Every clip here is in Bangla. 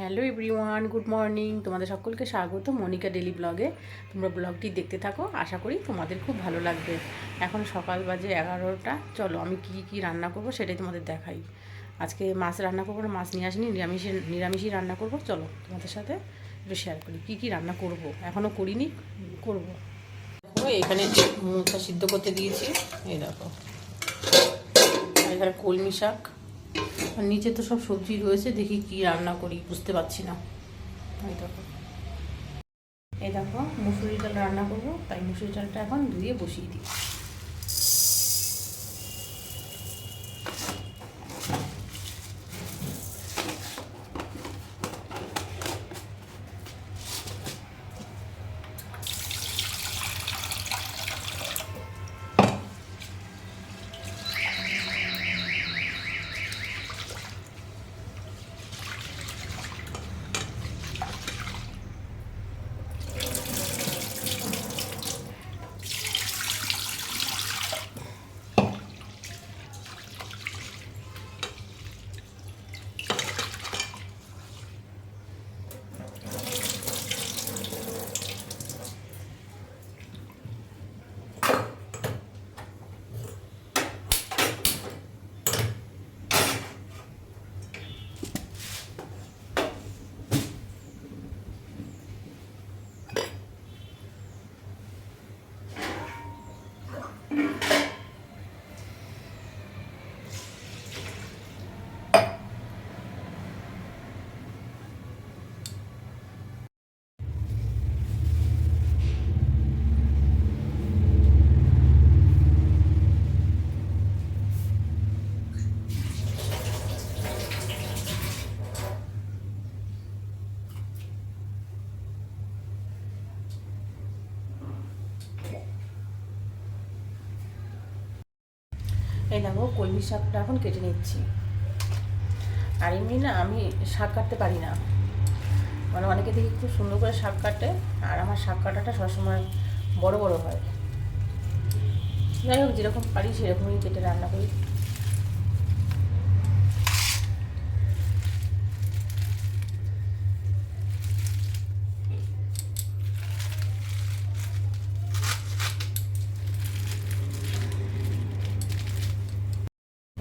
Hello everyone, good morning. তোমাদের সকলকে স্বাগত মনিকা ডেলি ব্লগে। তোমরা ব্লগটি দেখতে থাকো, আশা করি তোমাদের খুব ভালো লাগবে। এখন সকাল বাজে এগারোটা। চলো, আমি কি কি রান্না করব সেটাই তোমাদের দেখাই। আজকে মাছ রান্না করব মাছ নিয়ে আসিনি নিরামিষের নিরামিষই রান্না করব। চলো, তোমাদের সাথে একটু শেয়ার করি, কী কী রান্না করব? এখনও করিনি, করব। এখানে মুখটা সিদ্ধ করতে দিয়েছি। এই দেখো, এখানে কলমি শাক আর নিচে তো সব সবজি রয়েছে, দেখি কি রান্না করি, বুঝতে পারছি না। এই দেখো। এই দেখো মুসুরি ডাল রান্না করব, তাই মুসুরি ডালটা এখন ধুয়ে বসিয়ে দিই এই দেখো কলমি শাকটা এখন কেটে নিচ্ছি। আর এমনি না আমি শাক কাটতে পারি না। মানে অনেকে দেখি খুব সুন্দর করে শাক কাটে, আর আমার শাক কাটাটা সবসময় বড় বড় হয়। যাই হোক, যেরকম পারি সেরকমই কেটে রান্না করি।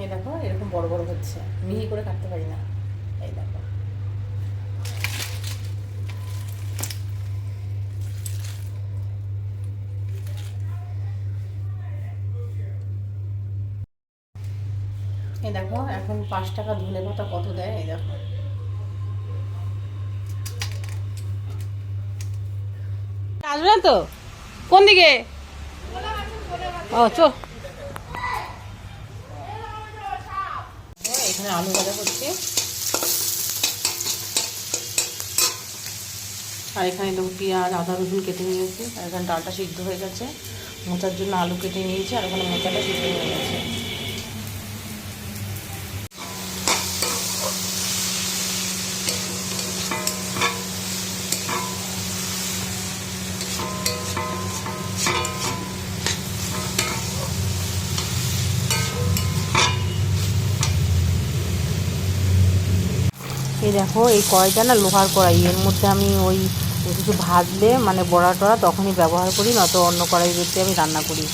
এই দেখো, এরকম বড় বড় হচ্ছে। মিহি করে কাটতে পারি না। এই দেখো। এই দেখো, এখন পাঁচ টাকা ধনে পাতা কত দেয়? এই দেখো। আসবে তো? কোন দিকে? ও, চো। এখানে আলু ভাজা করছি। আর এখানে দেখো পেঁয়াজ, আদা, রসুন কেটে নিয়েছি। আর এখানে ডালটা সিদ্ধ হয়ে গেছে। মোচার জন্য আলু কেটে নিয়েছি আর এখানে মোচাটা সিদ্ধ হয়ে গেছে। দেখো এই কড়াইটা না লোহার কড়াই। এর মধ্যে আমি ওই কিছু ভাজলে মানে বড়া টড়া তখনই ব্যবহার করি নয়তো অন্য কড়াই কড়াইতে আমি রান্না করি।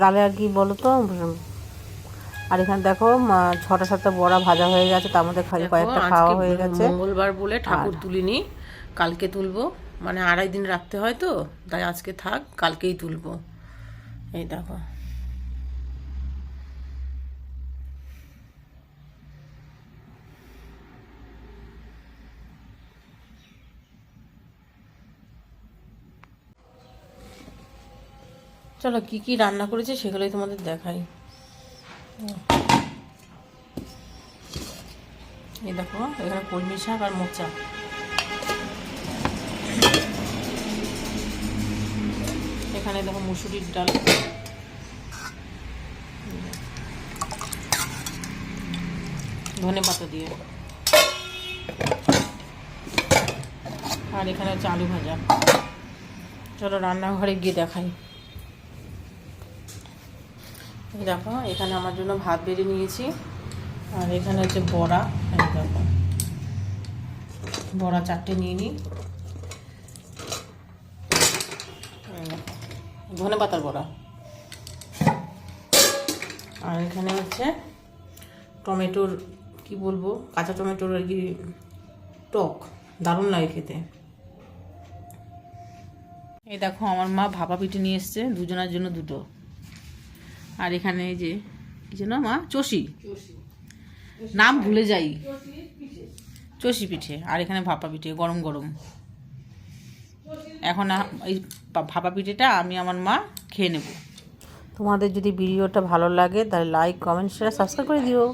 তাহলে আর কি বলো তো আর এখানে দেখো ছটা সাতটা বড়া ভাজা হয়ে গেছে তার মধ্যে খালি কয়েকটা খাওয়া হয়ে গেছে। মঙ্গলবার বলে ঠাকুর তুলিনি কালকে তুলবো। মানে আড়াই দিন রাখতে হয় তো তাই আজকে থাক কালকেই তুলবো। এই দেখো। চলো, কি কি রান্না করেছি সেগুলোই তোমাদের দেখাই। এই দেখো, এখানে কলমি শাক আর মোচা। এখানে দেখো মুসুরির ডাল। ধনে পাতা দিয়ে। আর এখানে হচ্ছে আলু ভাজা। চলো, রান্নাঘরে গিয়ে দেখাই। দেখো, এখানে আমার জন্য ভাত বেড়ে নিয়েছি। আর এখানে হচ্ছে বড়া দেখো। বড়া চারটে নিয়ে নিই ধনে পাতার বড়া। আর এখানে হচ্ছে টমেটোর, কি বলব, কাঁচা টমেটোর আর কি টক। দারুণ লাগে খেতে। এই দেখো, আমার মা ভাপা পিঠে নিয়ে এসছে, দুজনের জন্য দুটো। আর এখানে এই যে কি যেন মা? চষি। নাম ভুলে যাই। চষি পিঠে আর এখানে ভাপা পিঠে গরম গরম। এখন এই ভাপা পিঠেটা আমি আমার মা খেয়ে নেব। তোমাদের যদি ভিডিওটা ভালো লাগে তাহলে লাইক কমেন্ট শেয়ার সাবস্ক্রাইব করে দিও।